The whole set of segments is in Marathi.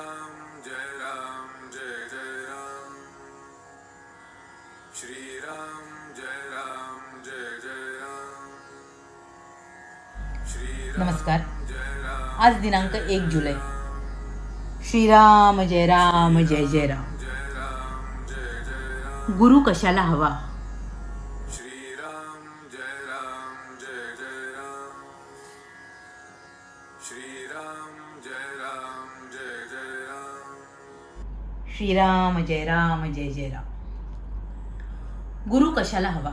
श्रीराम जय राम जय जय राम श्रीराम जय राम जय जय राम श्रीराम नमस्कार। आज दिनांक एक जुलै। श्रीराम जय राम जय जय राम जय राम जय जय राम गुरु कशाला हवा? श्रीराम जय राम जय जय राम. गुरु कशाला हवा?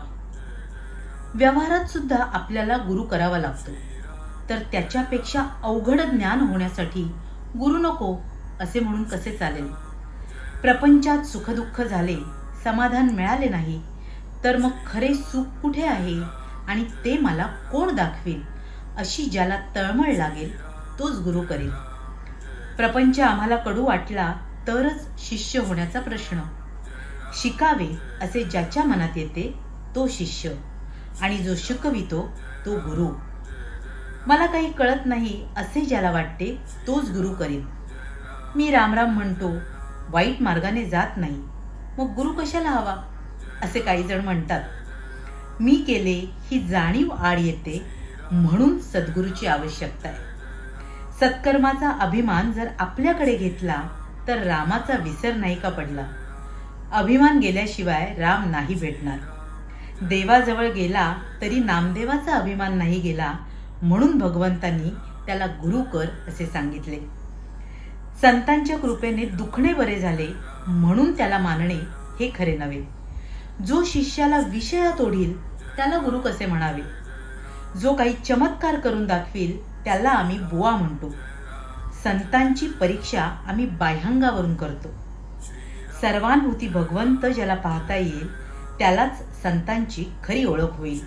व्यवहारात सुद्धा आपल्याला गुरु करावा लागतो. तर त्याच्यापेक्षा अवघड ज्ञान होण्यासाठी गुरु नको असे म्हणून कसे चालेल? प्रपंचात सुखदुःख झाले समाधान मिळाले नाही तर मग खरे सुख कुठे आहे? आणि ते मला कोण दाखवेल? अशी ज्याला तळमळ लागेल तोच गुरु करेल. प्रपंच आम्हाला कडू वाटला तरच शिष्य होण्याचा प्रश्न. शिकावे असे ज्याच्या मनात येते तो शिष्य. आणि जो शिकवितो तो गुरु. मला काही कळत नाही असे ज्याला वाटते तोच गुरु करेल. मी रामराम म्हणतो वाईट मार्गाने जात नाही. मग गुरु कशाला हवा? असे काही जण म्हणतात. मी केले ही जाणीव आड येते म्हणून सद्गुरूची आवश्यकता आहे. सत्कर्माचा अभिमान जर आपल्याकडे घेतला तर रामाचा विसर नाही का पडला? अभिमान गेल्याशिवाय राम नाही भेटणार. देवाजवळ गेला तरी नामदेवाचा अभिमान नाही गेला म्हणून भगवंतांनी त्याला गुरु कर असे सांगितले. संतांच्या कृपेने दुखणे बरे झाले म्हणून त्याला मानणे हे खरे नव्हे. जो शिष्याला विषयात ओढील त्याला गुरु कसे म्हणावे? जो काही चमत्कार करून दाखवील त्याला आम्ही बुवा म्हणतो. संतांची परीक्षा आम्ही बाह्यांगावरून करतो. सर्वानुभूती भगवंत ज्याला पाहता येईल त्यालाच संतांची खरी ओळख होईल.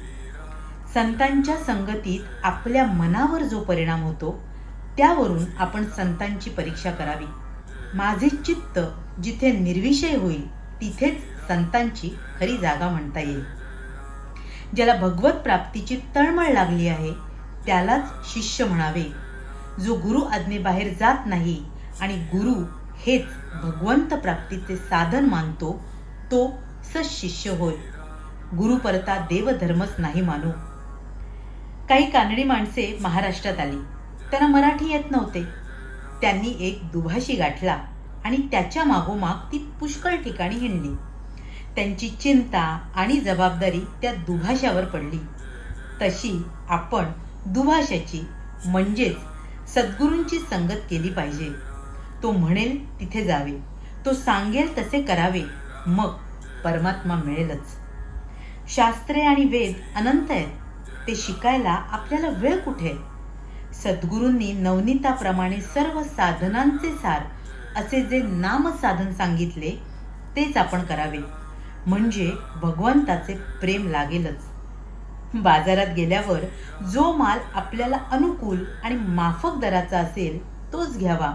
संतांच्या संगतीत आपल्या मनावर जो परिणाम होतो त्यावरून आपण संतांची परीक्षा करावी. माझे चित्त जिथे निर्विषय होईल तिथेच संतांची खरी जागा म्हणता येईल. ज्याला भगवत प्राप्तीची तळमळ लागली आहे त्यालाच शिष्य म्हणावे. जो गुरु आज्ञेबाहेर जात नाही आणि गुरु हेच भगवंत प्राप्तीचे साधन मानतो तो सशिष्य होय. गुरु परता देवधर्मच नाही मानू. काही कानडी माणसे महाराष्ट्रात आली. त्यांना मराठी येत नव्हते. त्यांनी एक दुभाषी गाठला आणि त्याच्या मागोमाग ती पुष्कळ ठिकाणी हिंडली. त्यांची चिंता आणि जबाबदारी त्या दुभाषावर पडली. तशी आपण दुभाषाची म्हणजेच सद्गुरूंची संगत केली पाहिजे. तो म्हणेल तिथे जावे. तो सांगेल तसे करावे. मग परमात्मा मिळेलच. शास्त्रे आणि वेद अनंत आहेत. ते शिकायला आपल्याला वेळ कुठे सद्गुरूंनी नवनीताप्रमाणे सर्व साधनांचे सार असे जे नामसाधन सांगितले तेच आपण करावे. म्हणजे भगवंताचे प्रेम लागेलच. बाजारात गेल्यावर जो माल आपल्याला अनुकूल आणि माफक दराचा असेल तोच घ्यावा.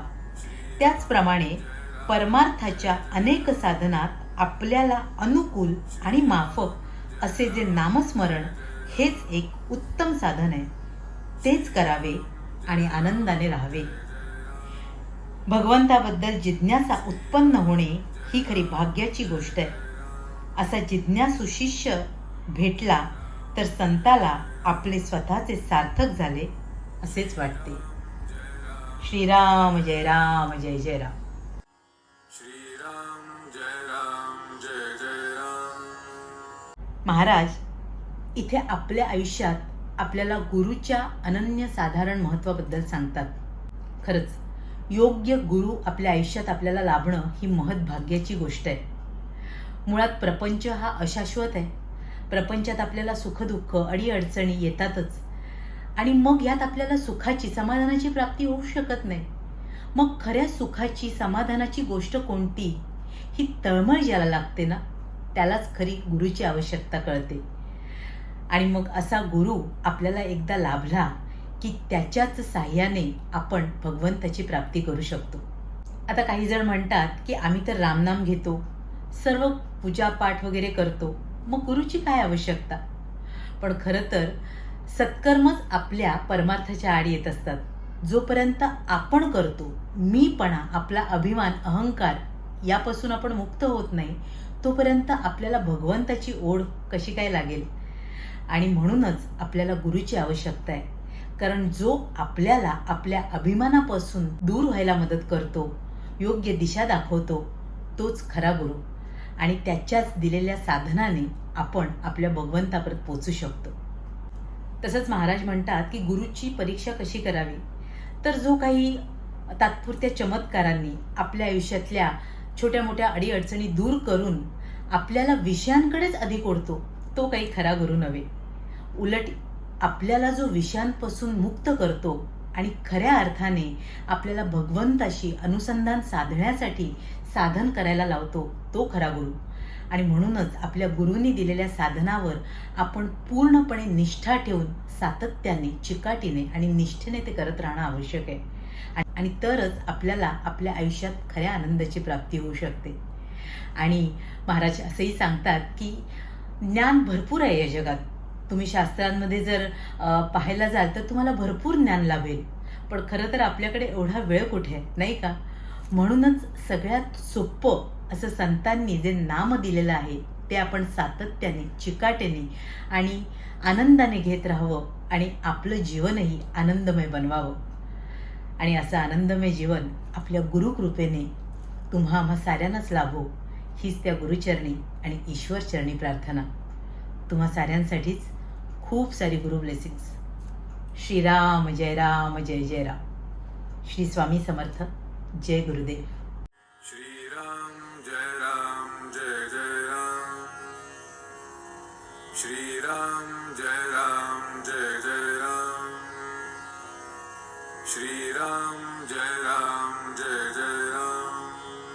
त्याचप्रमाणे परमार्थाच्या अनेक साधनात आपल्याला अनुकूल आणि माफक असे जे नामस्मरण हेच एक उत्तम साधन आहे. तेच करावे आणि आनंदाने राहावे. भगवंताबद्दल जिज्ञासा उत्पन्न होणे ही खरी भाग्याची गोष्ट आहे. असा जिज्ञासू शिष्य भेटला तर संताला आपले स्वतःचे सार्थक झाले असेच वाटते. श्रीराम जय राम जय जय राम. श्रीराम जय राम जय जय राम. महाराज इथे आपल्या आयुष्यात आपल्याला गुरुच्या अनन्य साधारण महत्वाबद्दल सांगतात. खरंच योग्य गुरु आपल्या आयुष्यात आपल्याला लाभणं ही महत्भाग्याची गोष्ट आहे. मुळात प्रपंच हा अशाश्वत आहे. प्रपंचात आपल्याला सुखदुःख अडीअडचणी येतातच. आणि मग यात आपल्याला सुखाची समाधानाची प्राप्ती होऊ शकत नाही. मग खऱ्या सुखाची समाधानाची गोष्ट कोणती? ही तळमळ ज्याला लागते ना त्यालाच खरी गुरुची आवश्यकता कळते. आणि मग असा गुरु आपल्याला एकदा लाभला की त्याच्याच साह्याने आपण भगवंताची प्राप्ती करू शकतो. आता काही जण म्हणतात की आम्ही तर रामनाम घेतो सर्व पूजापाठ वगैरे करतो मग गुरुची काय आवश्यकता? पण खरं तर सत्कर्मच आपल्या परमार्थाच्या आड येत असतात. जोपर्यंत आपण करतो मीपणा आपला अभिमान अहंकार यापासून आपण मुक्त होत नाही तोपर्यंत आपल्याला भगवंताची ओढ कशी काय लागेल? आणि म्हणूनच आपल्याला गुरुची आवश्यकता आहे. कारण जो आपल्याला आपल्या अभिमानापासून दूर व्हायला मदत करतो योग्य दिशा दाखवतो तोच खरा गुरु. आणि त्याच्याच दिलेल्या साधनाने आपण आपल्या भगवंतापर्यंत पोचू शकतो. तसंच महाराज म्हणतात की गुरुची परीक्षा कशी करावी? तर जो काही तात्पुरत्या चमत्कारांनी आपल्या आयुष्यातल्या छोट्या मोठ्या अडीअडचणी दूर करून आपल्याला विषयांकडेच अधिक ओढतो तो काही खरा गुरु नव्हे. उलट आपल्याला जो विषयांपासून मुक्त करतो आणि खऱ्या अर्थाने आपल्याला भगवंताशी अनुसंधान साधण्यासाठी साधन करायला लावतो तो खरा गुरु. आणि म्हणूनच आपल्या गुरुंनी दिलेल्या साधनावर आपण पूर्णपणे निष्ठा ठेवून सातत्याने चिकाटीने आणि निष्ठेने ते करत राहणं आवश्यक आहे. आणि- आणि तरच आपल्याला आपल्या आयुष्यात खऱ्या आनंदाची प्राप्ती होऊ शकते. आणि महाराज असंही सांगतात की ज्ञान भरपूर आहे या जगात. तुम्ही शास्त्रांमध्ये जर पाहायला जाल तर तुम्हाला भरपूर ज्ञान लाभेल. पण खरं तर आपल्याकडे एवढा वेळ कुठे नाही का? म्हणूनच सगळ्यात सोपं असं संतांनी जे नाम दिलेलं आहे ते आपण सातत्याने चिकाटेने आणि आनंदाने घेत राहावं आणि आपलं जीवनही आनंदमय बनवावं. आणि असं आनंदमय जीवन आपल्या गुरुकृपेने तुम्हा आम्हा साऱ्यांनाच लाभो हीच त्या गुरुचरणी आणि ईश्वरचरणी प्रार्थना. तुम्हा साऱ्यांसाठीच खूप सारी गुरु ब्लेसिंग्स श्री राम जय राम जय जय राम. श्री स्वामी समर्थ. जय गुरुदेव. श्रीराम जय राम जय जय राम. श्रीराम जय राम जय जय राम. श्रीराम